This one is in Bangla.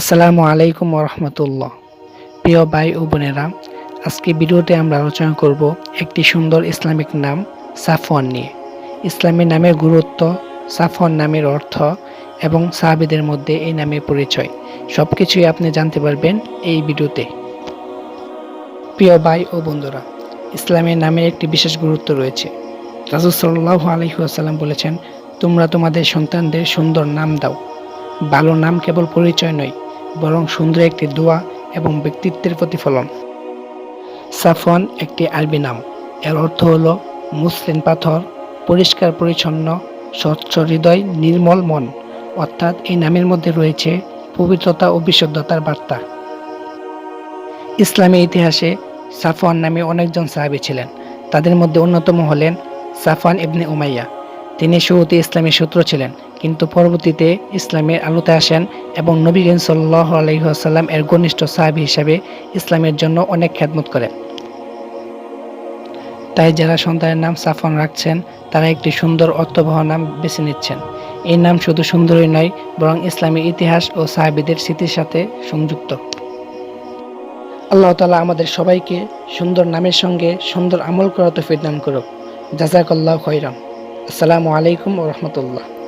আসসালামু আলাইকুম রহমতুল্লাহ প্রিয় ভাই ও বোনেরা, আজকে ভিডিওতে আমরা আলোচনা করব একটি সুন্দর ইসলামিক নাম, সাফওয়ান নিয়ে। ইসলামী নামের গুরুত্ব, সাফওয়ান নামের অর্থ এবং সাহাবিদের মধ্যে এই নামের পরিচয় সব কিছুই আপনি জানতে পারবেন এই ভিডিওতে। প্রিয় ভাই ও বন্ধুরা, ইসলামের নামের একটি বিশেষ গুরুত্ব রয়েছে। রাজু সাল্লাহ আলহিহাসাল্লাম বলেছেন, তোমরা তোমাদের সন্তানদের সুন্দর নাম দাও। ভালো নাম কেবল পরিচয় নয় বরং সুন্দর একটি দোয়া এবং ব্যক্তিত্বের প্রতিফলন। সাফওয়ান একটি আরবি নাম। এর অর্থ হল মুসলিম পাথর, পরিষ্কার, পরিচ্ছন্ন, স্বচ্ছ হৃদয়, নির্মল মন। অর্থাৎ এই নামের মধ্যে রয়েছে পবিত্রতা ও বিশুদ্ধতার বার্তা। ইসলামী ইতিহাসে সাফওয়ান নামে অনেকজন সাহাবী ছিলেন। তাদের মধ্যে অন্যতম হলেন সাফওয়ান ইবনে উমাইয়া। তিনি শুরুতে ইসলামের সূত্র ছিলেন। কিন্তু পরবর্তীতে ইসলামের আলোতে আসেন এবং নবী করিম সাল্লাহ আলহিহাসাল্লাম এর ঘনিষ্ঠ সাহাবী হিসাবে ইসলামের জন্য অনেক খ্যাতমত করেন। তাই যারা সন্তানের নাম সাফন রাখছেন, তারা একটি সুন্দর অর্থবহ নাম বেছে নিচ্ছেন। এই নাম শুধু সুন্দরই নয়, বরং ইসলামের ইতিহাস ও সাহাবিদের স্মৃতির সাথে সংযুক্ত। আল্লাহ তালা আমাদের সবাইকে সুন্দর নামের সঙ্গে সুন্দর আমল করা তো দান করুক। জাজাকাল্লাহ খৈরাম আসসালামু আলাইকুম রহমতুল্লাহ।